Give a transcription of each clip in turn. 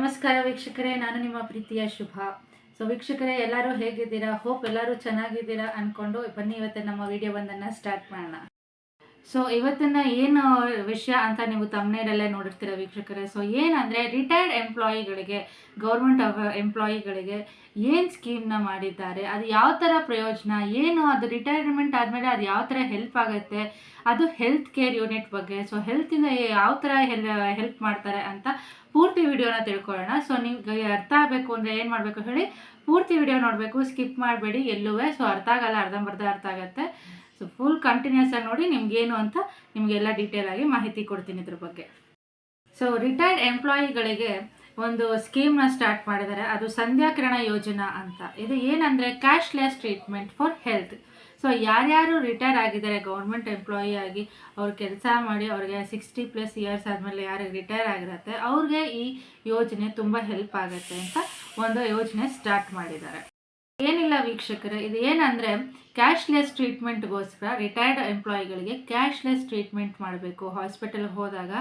ನಮಸ್ಕಾರ ವೀಕ್ಷಕರೇ, ನಾನು ನಿಮ್ಮ ಪ್ರೀತಿಯ ಶುಭ. ಸೊ ವೀಕ್ಷಕರೇ, ಎಲ್ಲರೂ ಹೇಗಿದ್ದೀರಾ? ಹೋಪ್ ಎಲ್ಲರೂ ಚೆನ್ನಾಗಿದ್ದೀರಾ ಅಂದ್ಕೊಂಡು ಬನ್ನಿ ಇವತ್ತು ನಮ್ಮ ವಿಡಿಯೋ ಒಂದನ್ನು ಸ್ಟಾರ್ಟ್ ಮಾಡೋಣ. ಸೊ ಇವತ್ತಿನ ಏನು ವಿಷಯ ಅಂತ ನೀವು ತಮ್ಮನೇರಲ್ಲೇ ನೋಡಿರ್ತೀರ ವೀಕ್ಷಕರೇ. ಸೊ ಏನಂದರೆ ರಿಟೈರ್ಡ್ ಎಂಪ್ಲಾಯಿಗಳಿಗೆ ಗೌರ್ಮೆಂಟ್ ಎಂಪ್ಲಾಯಿಗಳಿಗೆ ಏನು ಸ್ಕೀಮ್ನ ಮಾಡಿದ್ದಾರೆ, ಅದು ಯಾವ ಥರ ಪ್ರಯೋಜನ, ಏನು ಅದು ರಿಟೈರ್ಮೆಂಟ್ ಆದಮೇಲೆ ಅದು ಯಾವ ಥರ ಹೆಲ್ಪ್ ಆಗುತ್ತೆ, ಅದು ಹೆಲ್ತ್ ಕೇರ್ ಯೂನಿಟ್ ಬಗ್ಗೆ ಸೊ ಹೆಲ್ತಿಂದ ಯಾವ ಥರ ಹೆಲ್ ಹೆಲ್ಪ್ ಮಾಡ್ತಾರೆ ಅಂತ ಪೂರ್ತಿ ವಿಡಿಯೋನ ತಿಳ್ಕೊಳ್ಳೋಣ. ಸೊ ನಿಮ್ಗೆ ಅರ್ಥ ಆಗಬೇಕು ಅಂದರೆ ಏನು ಮಾಡಬೇಕು ಹೇಳಿ, ಪೂರ್ತಿ ವಿಡಿಯೋ ನೋಡಬೇಕು ಸ್ಕಿಪ್ ಮಾಡಬೇಡಿ ಎಲ್ಲೂ ಸೊ ಅರ್ಥ ಆಗಲ್ಲ, ಅರ್ಧಂಬರ್ಧ ಅರ್ಥ ಆಗುತ್ತೆ. ಸೊ ಫುಲ್ ಕಂಟಿನ್ಯೂಸ್ ಆಗಿ ನೋಡಿ ನಿಮ್ಗೇನು ಅಂತ ನಿಮಗೆಲ್ಲ ಡೀಟೇಲ್ ಆಗಿ ಮಾಹಿತಿ ಕೊಡ್ತೀನಿ ಇದ್ರ ಬಗ್ಗೆ. ಸೊ ರಿಟೈರ್ಡ್ ಎಂಪ್ಲಾಯಿಗಳಿಗೆ ಒಂದು ಸ್ಕೀಮ್ನ ಸ್ಟಾರ್ಟ್ ಮಾಡಿದ್ದಾರೆ. ಅದು ಸಂಧ್ಯಾಕಿರಣ ಯೋಜನಾ ಅಂತ. ಇದು ಏನಂದರೆ cashless treatment for health so ಯಾರ್ಯಾರು ರಿಟೈರ್ ಆಗಿದ್ದಾರೆ ಗೌರ್ಮೆಂಟ್ ಎಂಪ್ಲಾಯಿ ಆಗಿ ಅವ್ರು ಕೆಲಸ ಮಾಡಿ ಅವ್ರಿಗೆ ಸಿಕ್ಸ್ಟಿ ಪ್ಲಸ್ ಇಯರ್ಸ್ ಆದಮೇಲೆ ಯಾರಿಗೆ ರಿಟೈರ್ ಆಗಿರುತ್ತೆ, ಅವ್ರಿಗೆ ಈ ಯೋಜನೆ ತುಂಬ ಹೆಲ್ಪ್ ಆಗುತ್ತೆ ಅಂತ ಒಂದು ಯೋಜನೆ ಸ್ಟಾರ್ಟ್ ಮಾಡಿದ್ದಾರೆ. ವೀಕ್ಷಕರೇ, ಇದು ಏನಂದರೆ ಕ್ಯಾಶ್ಲೆಸ್ ಟ್ರೀಟ್ಮೆಂಟ್ಗೋಸ್ಕರ ರಿಟೈರ್ಡ್ ಎಂಪ್ಲಾಯಿಗಳಿಗೆ ಕ್ಯಾಶ್ಲೆಸ್ ಟ್ರೀಟ್ಮೆಂಟ್ ಮಾಡಬೇಕು. ಹಾಸ್ಪಿಟಲ್ಗೆ ಹೋದಾಗ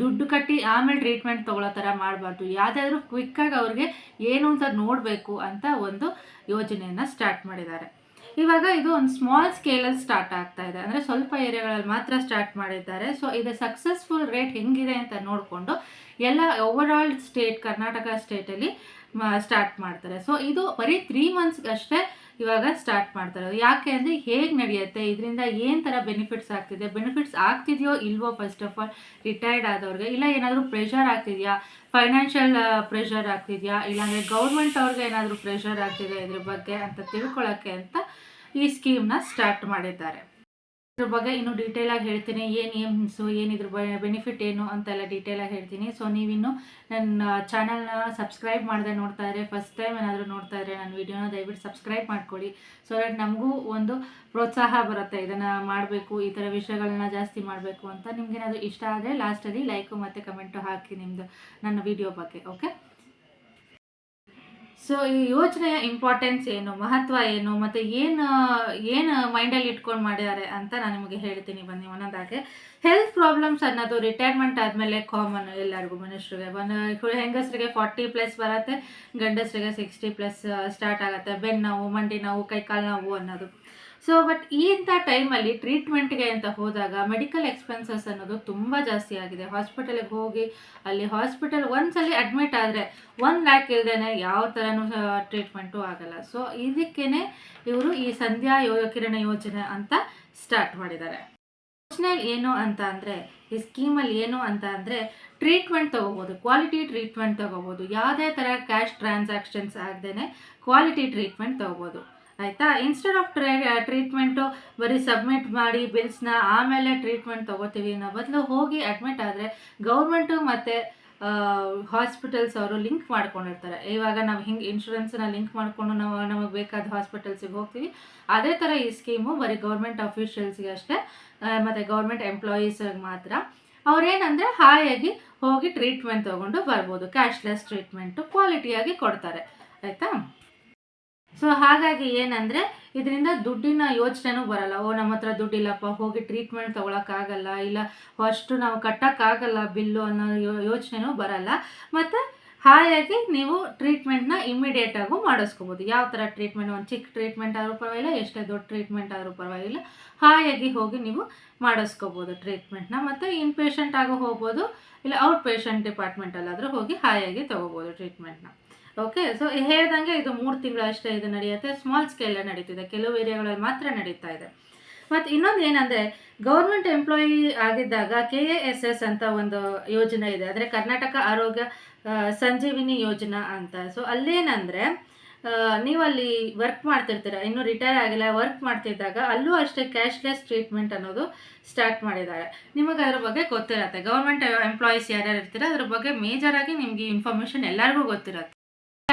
ದುಡ್ಡು ಕಟ್ಟಿ ಆಮೇಲೆ ಟ್ರೀಟ್ಮೆಂಟ್ ತೊಗೊಳ್ಳೋ ಥರ ಮಾಡಬಾರ್ದು. ಯಾವುದಾದ್ರೂ ಕ್ವಿಕ್ಕಾಗಿ ಅವ್ರಿಗೆ ಏನು ಅಂತ ನೋಡಬೇಕು ಅಂತ ಒಂದು ಯೋಜನೆಯನ್ನು ಸ್ಟಾರ್ಟ್ ಮಾಡಿದ್ದಾರೆ. ಇವಾಗ ಇದು ಒಂದು ಸ್ಮಾಲ್ ಸ್ಕೇಲಲ್ಲಿ ಸ್ಟಾರ್ಟ್ ಆಗ್ತಾ ಇದೆ. ಅಂದರೆ ಸ್ವಲ್ಪ ಏರಿಯಾಗಳಲ್ಲಿ ಮಾತ್ರ ಸ್ಟಾರ್ಟ್ ಮಾಡಿದ್ದಾರೆ. ಸೊ ಇದು ಸಕ್ಸಸ್ಫುಲ್ ರೇಟ್ ಹೆಂಗಿದೆ ಅಂತ ನೋಡಿಕೊಂಡು ಎಲ್ಲ ಓವರ್ ಆಲ್ ಸ್ಟೇಟ್ ಕರ್ನಾಟಕ ಸ್ಟೇಟಲ್ಲಿ ಸ್ಟಾರ್ಟ್ ಮಾಡ್ತಾರೆ. ಸೊ ಇದು ಬರೀ ತ್ರೀ ಮಂತ್ಸ್ಗಷ್ಟೇ ಇವಾಗ ಸ್ಟಾರ್ಟ್ ಮಾಡ್ತಾರೆ. ಯಾಕೆ ಅಂದರೆ ಹೇಗೆ ನಡೆಯುತ್ತೆ? ಇದರಿಂದ ಏನು ಥರ ಬೆನಿಫಿಟ್ಸ್ ಆಗ್ತಿದೆ? ಬೆನಿಫಿಟ್ಸ್ ಆಗ್ತಿದೆಯೋ ಇಲ್ವೋ ಫಸ್ಟ್ ಆಫ್ ಆಲ್ ರಿಟೈರ್ಡ್ ಆದವ್ರಿಗೆ? ಇಲ್ಲ ಏನಾದರೂ ಪ್ರೆಷರ್ ಆಗ್ತಿದೆಯಾ? ಫೈನಾನ್ಷಿಯಲ್ ಪ್ರೆಷರ್ ಆಗ್ತಿದೆಯಾ? ಇಲ್ಲಾಂದರೆ ಗೌರ್ಮೆಂಟ್ ಅವ್ರಿಗೆ ಏನಾದರೂ ಪ್ರೆಷರ್ ಆಗ್ತಿದೆ ಇದ್ರ ಬಗ್ಗೆ ಅಂತ ತಿಳ್ಕೊಳ್ಳೋಕ್ಕೆ ಅಂತ ಈ ಸ್ಕೀಮ್ನ ಸ್ಟಾರ್ಟ್ ಮಾಡಿದ್ದಾರೆ. ಇದ್ರ ಬಗ್ಗೆ ಇನ್ನೂ ಆಗಿ ಹೇಳ್ತೀನಿ. ಏನು ಏಮ್ಸು ಏನು ಇದ್ರ ಬೆನಿಫಿಟ್ ಏನು ಅಂತೆಲ್ಲ ಆಗಿ ಹೇಳ್ತೀನಿ. ಸೊ ನೀವಿನ್ನು ನನ್ನ ಚಾನಲ್ನ ಸಬ್ಸ್ಕ್ರೈಬ್ ಮಾಡದೆ ನೋಡ್ತಾ ಇದ್ರೆ ಫಸ್ಟ್ ಟೈಮ್ ಏನಾದರೂ ನೋಡ್ತಾ ಇದ್ರೆ ನನ್ನ ವಿಡಿಯೋನ ದಯವಿಟ್ಟು ಸಬ್ಸ್ಕ್ರೈಬ್ ಮಾಡ್ಕೊಳ್ಳಿ ಸೊ ದಟ್ ನಮಗೂ ಒಂದು ಪ್ರೋತ್ಸಾಹ ಬರುತ್ತೆ. ಇದನ್ನು ಮಾಡಬೇಕು, ಈ ಥರ ವಿಷಯಗಳನ್ನ ಜಾಸ್ತಿ ಮಾಡಬೇಕು ಅಂತ. ನಿಮ್ಗೇನಾದರೂ ಇಷ್ಟ ಆದರೆ ಲಾಸ್ಟಲ್ಲಿ ಲೈಕು ಮತ್ತು ಕಮೆಂಟು ಹಾಕಿ ನಿಮ್ಮದು ನನ್ನ ವಿಡಿಯೋ ಬಗ್ಗೆ ಓಕೆ ಸೊ ಈ ಯೋಜನೆಯ ಇಂಪಾರ್ಟೆನ್ಸ್ ಏನು, ಮಹತ್ವ ಏನು, ಮತ್ತು ಏನು ಏನು ಮೈಂಡಲ್ಲಿ ಇಟ್ಕೊಂಡು ಮಾಡಿದ್ದಾರೆ ಅಂತ ನಾನು ನಿಮಗೆ ಹೇಳ್ತೀನಿ ಬನ್ನಿ ಒಂದೊಂದಾಗೆ. ಹೆಲ್ತ್ ಪ್ರಾಬ್ಲಮ್ಸ್ ಅನ್ನೋದು ರಿಟೈರ್ಮೆಂಟ್ ಆದಮೇಲೆ ಕಾಮನ್ ಎಲ್ಲರಿಗೂ, ಮನುಷ್ಯರಿಗೆ. ಒಂದು ಹೆಂಗಸರಿಗೆ ಫಾರ್ಟಿ ಪ್ಲಸ್ ಬರುತ್ತೆ, ಗಂಡಸರಿಗೆ ಸಿಕ್ಸ್ಟಿ ಪ್ಲಸ್ ಸ್ಟಾರ್ಟ್ ಆಗುತ್ತೆ. ಬೆನ್ನು ನೋವು, ಮಂಡಿ ನೋವು, ಕೈಕಾಲು ನೋವು ಅನ್ನೋದು. ಸೊ ಬಟ್ ಈ ಇಂಥ ಟೈಮಲ್ಲಿ ಟ್ರೀಟ್ಮೆಂಟ್ಗೆ ಅಂತ ಹೋದಾಗ ಮೆಡಿಕಲ್ ಎಕ್ಸ್ಪೆನ್ಸಸ್ ಅನ್ನೋದು ತುಂಬ ಜಾಸ್ತಿ ಆಗಿದೆ. ಹಾಸ್ಪಿಟಲಿಗೆ ಹೋಗಿ ಅಲ್ಲಿ ಹಾಸ್ಪಿಟಲ್ ಒಂದ್ಸಲಿ ಅಡ್ಮಿಟ್ ಆದರೆ ಒಂದು ಲ್ಯಾಕ್ ಇಲ್ದೇ ಯಾವ ಥರನೂ ಟ್ರೀಟ್ಮೆಂಟು ಆಗಲ್ಲ. ಸೊ ಇದಕ್ಕೇ ಇವರು ಈ ಸಂಧ್ಯಾ ಯೋ ಕಿರಣ ಯೋಜನೆ ಅಂತ ಸ್ಟಾರ್ಟ್ ಮಾಡಿದ್ದಾರೆ. ಯೋಜನೆಯಲ್ಲಿ ಏನು ಅಂತ ಅಂದರೆ, ಈ ಸ್ಕೀಮಲ್ಲಿ ಏನು ಅಂತ ಅಂದರೆ ಟ್ರೀಟ್ಮೆಂಟ್ ತೊಗೋಬೋದು ಕ್ವಾಲಿಟಿ ಟ್ರೀಟ್ಮೆಂಟ್ ತೊಗೋಬೋದು, ಯಾವುದೇ ಥರ ಕ್ಯಾಶ್ ಟ್ರಾನ್ಸಾಕ್ಷನ್ಸ್ ಆಗದೇ ಕ್ವಾಲಿಟಿ ಟ್ರೀಟ್ಮೆಂಟ್ ತೊಗೋಬೋದು. ಆಯಿತಾ? ಇನ್ಸ್ಟೆಡ್ ಆಫ್ ಟ್ರೇ ಟ್ರೀಟ್ಮೆಂಟು ಬರೀ ಸಬ್ಮಿಟ್ ಮಾಡಿ ಬಿಲ್ಸ್ನ ಆಮೇಲೆ ಟ್ರೀಟ್ಮೆಂಟ್ ತೊಗೋತೀವಿ ಅನ್ನೋ ಬದಲು ಹೋಗಿ ಅಡ್ಮಿಟ್ ಆದರೆ ಗೌರ್ಮೆಂಟು ಮತ್ತು ಹಾಸ್ಪಿಟಲ್ಸ್ ಅವರು ಲಿಂಕ್ ಮಾಡ್ಕೊಂಡಿರ್ತಾರೆ. ಇವಾಗ ನಾವು ಹಿಂಗೆ ಇನ್ಶೂರೆನ್ಸನ್ನ ಲಿಂಕ್ ಮಾಡಿಕೊಂಡು ನಾವು, ನಮಗೆ ಬೇಕಾದ ಹಾಸ್ಪಿಟಲ್ಸಿಗೆ ಹೋಗ್ತೀವಿ. ಅದೇ ಥರ ಈ ಸ್ಕೀಮು ಬರೀ ಗೌರ್ಮೆಂಟ್ ಅಫೀಷಿಯಲ್ಸ್ಗೆ ಅಷ್ಟೇ ಮತ್ತು ಗೌರ್ಮೆಂಟ್ ಎಂಪ್ಲಾಯೀಸ್ಗೆ ಮಾತ್ರ. ಅವ್ರೇನಂದರೆ ಹಾಯಾಗಿ ಹೋಗಿ ಟ್ರೀಟ್ಮೆಂಟ್ ತೊಗೊಂಡು ಬರ್ಬೋದು. ಕ್ಯಾಶ್ಲೆಸ್ ಟ್ರೀಟ್ಮೆಂಟು ಕ್ವಾಲಿಟಿಯಾಗಿ ಕೊಡ್ತಾರೆ. ಆಯಿತಾ? ಸೊ ಹಾಗಾಗಿ ಏನಂದರೆ, ಇದರಿಂದ ದುಡ್ಡಿನ ಯೋಚನೆನೂ ಬರಲ್ಲ. ಓ, ನಮ್ಮ ಹತ್ರ ದುಡ್ಡಿಲ್ಲಪ್ಪ, ಹೋಗಿ ಟ್ರೀಟ್ಮೆಂಟ್ ತೊಗೊಳಕ್ಕಾಗಲ್ಲ, ಇಲ್ಲ ಅಷ್ಟು ನಾವು ಕಟ್ಟೋಕ್ಕಾಗಲ್ಲ ಬಿಲ್ಲು ಅನ್ನೋ ಯೋಚನೆನೂ ಬರಲ್ಲ. ಮತ್ತು, ಹಾಯಾಗಿ ನೀವು ಟ್ರೀಟ್ಮೆಂಟ್ನ ಇಮ್ಮಿಡಿಯೇಟಾಗೂ ಮಾಡಿಸ್ಕೋಬೋದು. ಯಾವ ಥರ ಟ್ರೀಟ್ಮೆಂಟ್ ಒಂದು ಚಿಕ್ಕ ಟ್ರೀಟ್ಮೆಂಟ್ ಆದರೂ ಪರವಾಗಿಲ್ಲ, ಎಷ್ಟೇ ದೊಡ್ಡ ಟ್ರೀಟ್ಮೆಂಟ್ ಆದರೂ ಪರವಾಗಿಲ್ಲ. ಹಾಯಾಗಿ ಹೋಗಿ ನೀವು ಮಾಡಿಸ್ಕೋಬೋದು ಟ್ರೀಟ್ಮೆಂಟ್ನ ಮತ್ತು ಇನ್ ಪೇಷಂಟ್ ಆಗೋ ಹೋಗ್ಬೋದು, ಇಲ್ಲ ಔಟ್ ಪೇಷಂಟ್ ಡಿಪಾರ್ಟ್ಮೆಂಟಲ್ಲಾದರೂ ಹೋಗಿ ಹಾಯಾಗಿ ತೊಗೋಬೋದು ಟ್ರೀಟ್ಮೆಂಟ್ನ ಓಕೆ ಸೊ ಹೇಳ್ದಂಗೆ ಇದು ಮೂರು ತಿಂಗಳು ಅಷ್ಟೇ ಇದು ನಡೆಯುತ್ತೆ. ಸ್ಮಾಲ್ ಸ್ಕೇಲ್ ನಡೀತಿದೆ. ಕೆಲವು ಏರಿಯಾಗಳಲ್ಲಿ ಮಾತ್ರ ನಡೀತಾ ಇದೆ. ಮತ್ತು ಇನ್ನೊಂದು ಏನಂದರೆ ಗೌರ್ಮೆಂಟ್ ಎಂಪ್ಲಾಯಿ ಆಗಿದ್ದಾಗ ಕೆ ಎ ಎಸ್ ಎಸ್ ಅಂತ ಒಂದು ಯೋಜನೆ ಇದೆ. ಅಂದರೆ ಕರ್ನಾಟಕ ಆರೋಗ್ಯ ಸಂಜೀವಿನಿ ಯೋಜನಾ ಅಂತ. ಸೊ ಅಲ್ಲೇನಂದರೆ ನೀವು ಅಲ್ಲಿ ವರ್ಕ್ ಮಾಡ್ತಿರ್ತೀರ, ಇನ್ನೂ ರಿಟೈರ್ ಆಗಿಲ್ಲ ವರ್ಕ್ ಮಾಡ್ತಿದ್ದಾಗ ಅಲ್ಲೂ ಅಷ್ಟೇ ಕ್ಯಾಶ್ಲೆಸ್ ಟ್ರೀಟ್ಮೆಂಟ್ ಅನ್ನೋದು ಸ್ಟಾರ್ಟ್ ಮಾಡಿದ್ದಾರೆ. ನಿಮಗೆ ಅದ್ರ ಬಗ್ಗೆ ಗೊತ್ತಿರತ್ತೆ. ಗೌರ್ಮೆಂಟ್ ಎಂಪ್ಲಾಯೀಸ್ ಯಾರ್ಯಾರು ಇರ್ತೀರ, ಅದ್ರ ಬಗ್ಗೆ ಮೇಜರಾಗಿ ನಿಮಗೆ ಇನ್ಫಾರ್ಮೇಷನ್ ಎಲ್ಲರಿಗೂ ಗೊತ್ತಿರತ್ತೆ.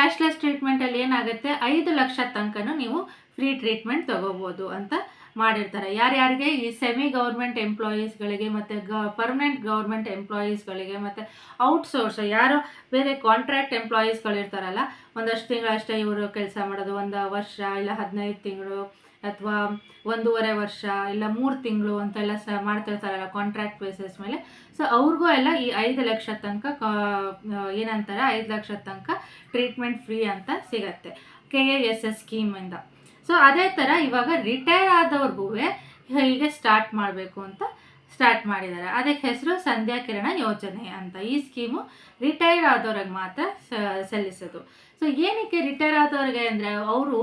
ಕ್ಯಾಶ್ಲೆಸ್ ಟ್ರೀಟ್ಮೆಂಟಲ್ಲಿ ಏನಾಗುತ್ತೆ? ಐದು ಲಕ್ಷ ತನಕನೂ ನೀವು ಫ್ರೀ ಟ್ರೀಟ್ಮೆಂಟ್ ತೊಗೋಬೋದು ಅಂತ ಮಾಡಿರ್ತಾರೆ. ಯಾರ್ಯಾರಿಗೆ? ಈ ಸೆಮಿ ಗೌರ್ಮೆಂಟ್ ಎಂಪ್ಲಾಯೀಸ್ಗಳಿಗೆ ಮತ್ತು ಗ ಪರ್ಮನೆಂಟ್ ಗೌರ್ಮೆಂಟ್ ಎಂಪ್ಲಾಯೀಸ್ಗಳಿಗೆ ಮತ್ತು ಔಟ್ಸೋರ್ಸ್ ಯಾರು ಬೇರೆ ಕಾಂಟ್ರಾಕ್ಟ್ ಎಂಪ್ಲಾಯೀಸ್ಗಳಿರ್ತಾರಲ್ಲ ಒಂದಷ್ಟು ತಿಂಗಳಷ್ಟೇ ಇವರು ಕೆಲಸ ಮಾಡೋದು, ಒಂದು ವರ್ಷ ಇಲ್ಲ ಹದಿನೈದು ತಿಂಗಳು ಅಥವಾ ಒಂದೂವರೆ ವರ್ಷ ಇಲ್ಲ ಮೂರು ತಿಂಗಳು ಅಂತೆಲ್ಲ ಸ ಮಾಡ್ತಿರ್ತಾರಲ್ಲ ಕಾಂಟ್ರಾಕ್ಟ್ ಬೇಸಿಸ್ ಮೇಲೆ. ಸೊ ಅವ್ರಿಗೂ ಎಲ್ಲ ಈ ಐದು ಲಕ್ಷ ತನಕ ಕಾ ಏನಂತಾರೆ, ಐದು ಲಕ್ಷ ತನಕ ಟ್ರೀಟ್ಮೆಂಟ್ ಫ್ರೀ ಅಂತ ಸಿಗತ್ತೆ ಕೆ ಎ ಎಸ್ ಎಸ್ ಸ್ಕೀಮಿಂದ ಸೊ ಅದೇ ಥರ ಇವಾಗ ರಿಟೈರ್ ಆದವ್ರಿಗೂ ಹೀಗೆ ಸ್ಟಾರ್ಟ್ ಮಾಡಬೇಕು ಅಂತ ಸ್ಟಾರ್ಟ್ ಮಾಡಿದ್ದಾರೆ. ಅದಕ್ಕೆ ಹೆಸರು ಸಂಧ್ಯಾ ಕಿರಣ ಯೋಜನೆ ಅಂತ ಈ ಸ್ಕೀಮು ರಿಟೈರ್ ಆದವ್ರಿಗೆ ಮಾತ್ರ ಸಲ್ಲಿಸೋದು. ಸೊ ಏನಕ್ಕೆ ರಿಟೈರ್ ಆದವ್ರಿಗೆ ಅಂದರೆ, ಅವರು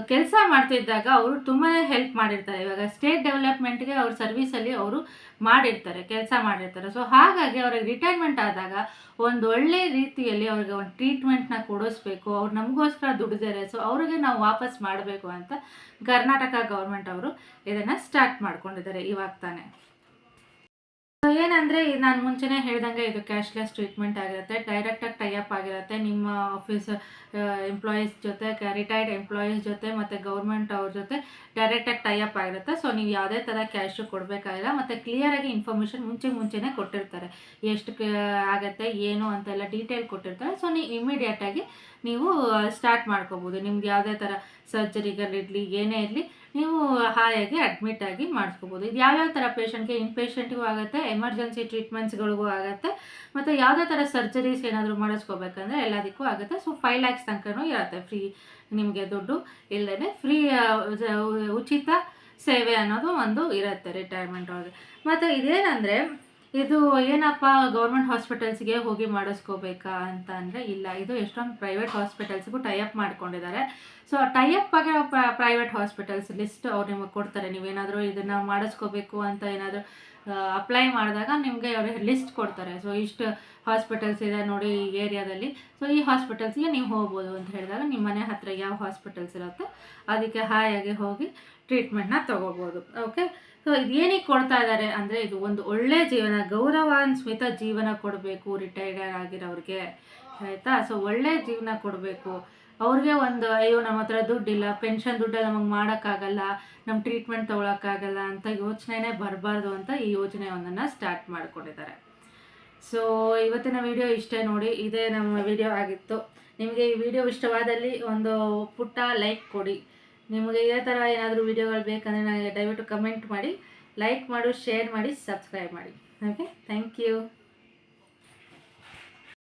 ಕೆಲಸ ಮಾಡ್ತಿದ್ದಾಗ ಅವರು ತುಂಬಾ ಹೆಲ್ಪ್ ಮಾಡಿರ್ತಾರೆ. ಇವಾಗ ಸ್ಟೇಟ್ ಡೆವಲಪ್ಮೆಂಟ್ಗೆ ಅವ್ರ ಸರ್ವಿಸಲ್ಲಿ ಅವರು ಮಾಡಿರ್ತಾರೆ, ಕೆಲಸ ಮಾಡಿರ್ತಾರೆ. ಸೊ ಹಾಗಾಗಿ ಅವ್ರಿಗೆ ರಿಟೈರ್ಮೆಂಟ್ ಆದಾಗ ಒಂದು ಒಳ್ಳೆ ರೀತಿಯಲ್ಲಿ ಅವ್ರಿಗೆ ಒಂದು ಟ್ರೀಟ್ಮೆಂಟ್ನ ಕೊಡಿಸ್ಬೇಕು, ಅವ್ರು ನಮಗೋಸ್ಕರ ದುಡಿದಾರೆ ಸೊ ಅವ್ರಿಗೆ ನಾವು ವಾಪಸ್ ಮಾಡಬೇಕು ಅಂತ ಕರ್ನಾಟಕ ಗೌರ್ಮೆಂಟ್ ಅವರು ಇದನ್ನು ಸ್ಟಾರ್ಟ್ ಮಾಡ್ಕೊಂಡಿದ್ದಾರೆ. ಇವಾಗ ತಾನೇ. ಏನಂದರೆ ನಾನು ಮುಂಚೆನೇ ಹೇಳ್ದಂಗೆ ಇದು ಕ್ಯಾಶ್ಲೆಸ್ ಟ್ರೀಟ್ಮೆಂಟ್ ಆಗಿರುತ್ತೆ. ಡೈರೆಕ್ಟಾಗಿ ಟೈಅಪ್ ಆಗಿರುತ್ತೆ. ನಿಮ್ಮ ಆಫೀಸ್ ಎಂಪ್ಲಾಯೀಸ್ ಜೊತೆ ರಿಟೈರ್ಡ್ ಎಂಪ್ಲಾಯೀಸ್ ಜೊತೆ ಮತ್ತು ಗೌರ್ಮೆಂಟ್ ಅವ್ರ ಜೊತೆ ಡೈರೆಕ್ಟಾಗಿ ಟೈಅಪ್ ಆಗಿರುತ್ತೆ. ಸೊ ನೀವು ಯಾವುದೇ ಥರ ಕ್ಯಾಶು ಕೊಡಬೇಕಾಗಿಲ್ಲ. ಮತ್ತು ಕ್ಲಿಯರಾಗಿ ಇನ್ಫಾರ್ಮೇಷನ್ ಮುಂಚೆ ಮುಂಚೆನೇ ಕೊಟ್ಟಿರ್ತಾರೆ. ಎಷ್ಟು ಆಗುತ್ತೆ, ಏನು ಅಂತೆಲ್ಲ ಡೀಟೇಲ್ ಕೊಟ್ಟಿರ್ತಾರೆ. ಸೊ ನೀವು ಇಮಿಡಿಯೇಟಾಗಿ ನೀವು ಸ್ಟಾರ್ಟ್ ಮಾಡ್ಕೋಬೋದು. ನಿಮ್ಗೆ ಯಾವುದೇ ಥರ ಸರ್ಜರಿಗಳಿರಲಿ ಏನೇ ಇರಲಿ, ನೀವು ಹಾಯಾಗಿ ಅಡ್ಮಿಟ್ ಆಗಿ ಮಾಡಿಸ್ಕೋಬೋದು. ಇದು ಯಾವ್ಯಾವ ಥರ ಪೇಷಂಟ್ಗೆ ಇನ್ ಪೇಷಂಟ್ಗೂ ಆಗುತ್ತೆ ಎಮರ್ಜೆನ್ಸಿ ಟ್ರೀಟ್ಮೆಂಟ್ಸ್ಗಳಿಗೂ ಆಗುತ್ತೆ, ಮತ್ತು ಯಾವುದೇ ಥರ ಸರ್ಜರೀಸ್ ಏನಾದರೂ ಮಾಡಿಸ್ಕೋಬೇಕಂದ್ರೆ ಎಲ್ಲದಕ್ಕೂ ಆಗುತ್ತೆ. ಸೊ ಫೈವ್ ಲ್ಯಾಕ್ಸ್ ತನಕನೂ ಇರುತ್ತೆ ಫ್ರೀ ನಿಮಗೆ ದುಡ್ಡು. ಇಲ್ಲದೇ ಫ್ರೀ ಉಚಿತ ಸೇವೆ ಅನ್ನೋದು ಒಂದು ಇರುತ್ತೆ ರಿಟೈರ್ಮೆಂಟ್ ಅವ್ರಿಗೆ ಮತ್ತು ಇದೇನಂದರೆ ಇದು ಏನಪ್ಪ ಗೌರ್ಮೆಂಟ್ ಹಾಸ್ಪಿಟಲ್ಸ್ಗೆ ಹೋಗಿ ಮಾಡಿಸ್ಕೋಬೇಕಾ ಅಂತ ಅಂದರೆ ಇಲ್ಲ. ಇದು ಎಷ್ಟೊಂದು ಪ್ರೈವೇಟ್ ಹಾಸ್ಪಿಟಲ್ಸ್ಗೂ ಟೈಅಪ್ ಮಾಡ್ಕೊಂಡಿದ್ದಾರೆ. ಸೊ ಟೈಅಪ್ ಆಗಿರೋ ಪ್ರೈವೇಟ್ ಹಾಸ್ಪಿಟಲ್ಸ್ ಲಿಸ್ಟ್ ಅವ್ರು ನಿಮಗೆ ಕೊಡ್ತಾರೆ. ನೀವೇನಾದರೂ ಇದನ್ನು ಮಾಡಿಸ್ಕೋಬೇಕು ಅಂತ ಏನಾದರೂ ಅಪ್ಲೈ ಮಾಡಿದಾಗ ನಿಮಗೆ ಅವರು ಲಿಸ್ಟ್ ಕೊಡ್ತಾರೆ. ಸೊ ಇಷ್ಟು ಹಾಸ್ಪಿಟಲ್ಸ್ ಇದೆ ನೋಡಿ ಈ ಏರಿಯಾದಲ್ಲಿ ಸೊ ಈ ಹಾಸ್ಪಿಟಲ್ಸ್ಗೆ ನೀವು ಹೋಗ್ಬೋದು ಅಂತ ಹೇಳಿದಾಗ ನಿಮ್ಮ ಮನೆ ಹತ್ತಿರ ಯಾವ ಹಾಸ್ಪಿಟಲ್ಸ್ ಇರುತ್ತೆ, ಅದಕ್ಕೆ ಹಾಯಾಗಿ ಹೋಗಿ ಟ್ರೀಟ್ಮೆಂಟ್ನ ತೊಗೋಬೋದು. ಓಕೆ ಸೊ ಇದೇನಕ್ಕೆ ಕೊಡ್ತಾ ಇದ್ದಾರೆ ಅಂದರೆ ಇದು ಒಂದು ಒಳ್ಳೆ ಜೀವನ, ಗೌರವಾನ್ವಿತ ಜೀವನ ಕೊಡಬೇಕು ರಿಟೈರ್ಡ್ ಆಗಿರೋರಿಗೆ. ಆಯಿತಾ? ಸೊ ಒಳ್ಳೆ ಜೀವನ ಕೊಡಬೇಕು. ಅವ್ರಿಗೆ ಒಂದು, ಅಯ್ಯೋ, ನಮ್ಮ ಹತ್ರ ದುಡ್ಡಿಲ್ಲ, ಪೆನ್ಷನ್ ದುಡ್ಡಲ್ಲಿ ನಮಗೆ ಮಾಡೋಕ್ಕಾಗಲ್ಲ ನಮ್ಮ ಟ್ರೀಟ್ಮೆಂಟ್ ತೊಗೊಳಕ್ಕಾಗಲ್ಲ ಅಂತ ಯೋಚನೆನೇ ಬರಬಾರ್ದು ಅಂತ ಈ ಯೋಜನೆ ಒಂದನ್ನು ಸ್ಟಾರ್ಟ್ ಮಾಡಿಕೊಂಡಿದ್ದಾರೆ. ಸೊ ಇವತ್ತಿನ ವಿಡಿಯೋ ಇಷ್ಟೇ ನೋಡಿ, ಇದೇ ನಮ್ಮ ವಿಡಿಯೋ ಆಗಿತ್ತು. ನಿಮಗೆ ಈ ವಿಡಿಯೋ ಇಷ್ಟವಾದಲ್ಲಿ ಒಂದು ಪುಟ್ಟ ಲೈಕ್ ಕೊಡಿ. ನಿಮಗೆ ಇದೇ ಥರ ಏನಾದರೂ ವಿಡಿಯೋಗಳು ಬೇಕಂದರೆ ನನಗೆ ದಯವಿಟ್ಟು ಕಮೆಂಟ್ ಮಾಡಿ ಲೈಕ್ ಮಾಡು ಶೇರ್ ಮಾಡಿ ಸಬ್ಸ್ಕ್ರೈಬ್ ಮಾಡಿ. Okay thank you